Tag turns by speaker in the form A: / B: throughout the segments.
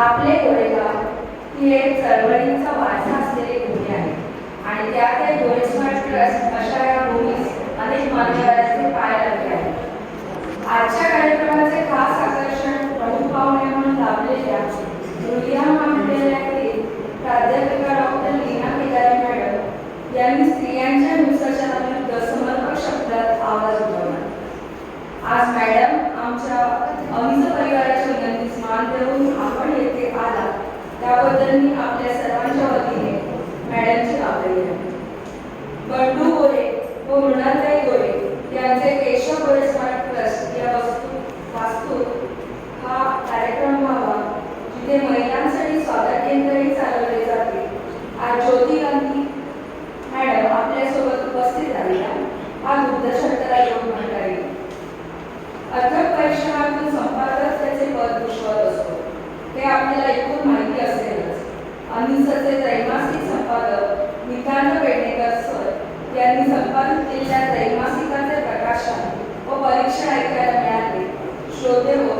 A: आपले गोरेगाव ही एक चळवळींचा वारसा असलेली भूमी आहे. आणि त्यात एक गोरेस्मार्ट ट्रस्ट अशा या भूमीस अनेक मान्यवरांचे पाय लागले आहे आजच्या कार्यक्रमाचे खास आकर्षण प्रमुख पाहुणे म्हणून लाभलेल्या दुर्या महाविद्यालयातील प्राध्यापिका डॉक्टर लीना केदारी मॅडम यांनी स्त्रियांच्या हिंसाचाराविरुद्ध समर्पक शब्दात आवाज उठवला. आज मॅडम आमच्या अमित परिवाराच्या विनंतीस मान देऊन आपण त्याबद्दल मी आपल्या सर्वांच्या वतीने मॅडमचे आभारी आहे. बंडू गोरे व मृणालताई गोरे यांचे केशव गोरे स्मार्ट ट्रस्ट या वस्तू वास्तूत हा कार्यक्रम व्हावा जिथे महिलांसाठी स्वागत केंद्रही चालवले जाते. आज ज्योती गांधी मॅडम आपल्यासोबत उपस्थित झालेल्या हा दुग्ध योग म्हणता येईल अथक परिश्रमातून संपादक त्याचे पद दुष्वत असतो. हे आपल्याला एकूण माहिती असेलच अनिसचे त्रैमासिक संपादक नितांत पेडणेकर सर यांनी संपादित केलेल्या त्रैमासिकाचे प्रकाशन व परीक्षण ऐकायला मिळाले. श्रोते हो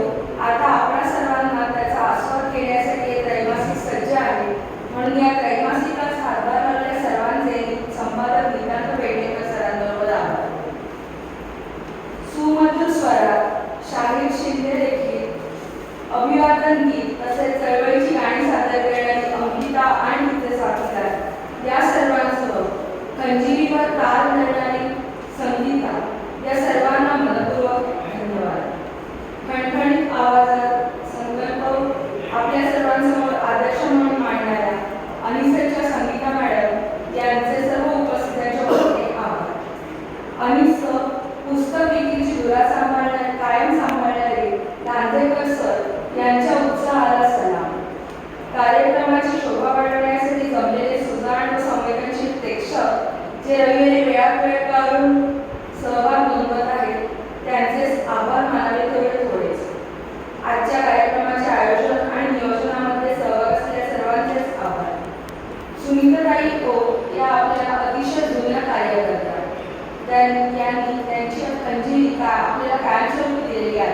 A: आता आपण सर्वांना त्याचा आस्वाद घेण्यासाठी हे त्रैमासिक सज्ज आहे. म्हणून या त्रैमासिकात हातभार लावलेल्या सर्वांचे संपादक नितांत पेडणेकर सरांबरोबर आभार सुमधुर स्वरात शाहीर शिंदे देखील अभिवादन गीत तसेच चळवळीची कंजिरीवर ताल धरणारी संगीता या वेळात वेळ काढून सहभाग नोंदवत आहेत त्यांचे आभार मानावे तेवढे थोडेच. आजच्या कार्यक्रमाचे आयोजन आणि नियोजनामध्ये सहभाग असलेल्या सर्वांचेच आभार. सुनीताताई ओ या आपल्या अतिशय जुन्या कार्यकर्त्या त्यांनी यांनी त्यांची अंजली का आपल्याला कायमस्वरूपी दिलेली आहे.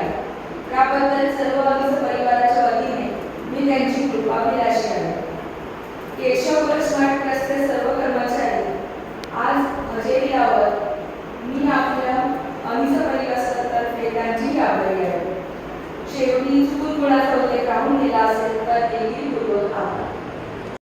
A: शेवटी चुकून कुणाचा उल्लेख राहून गेला असेल तर देखील पूर्वक आभार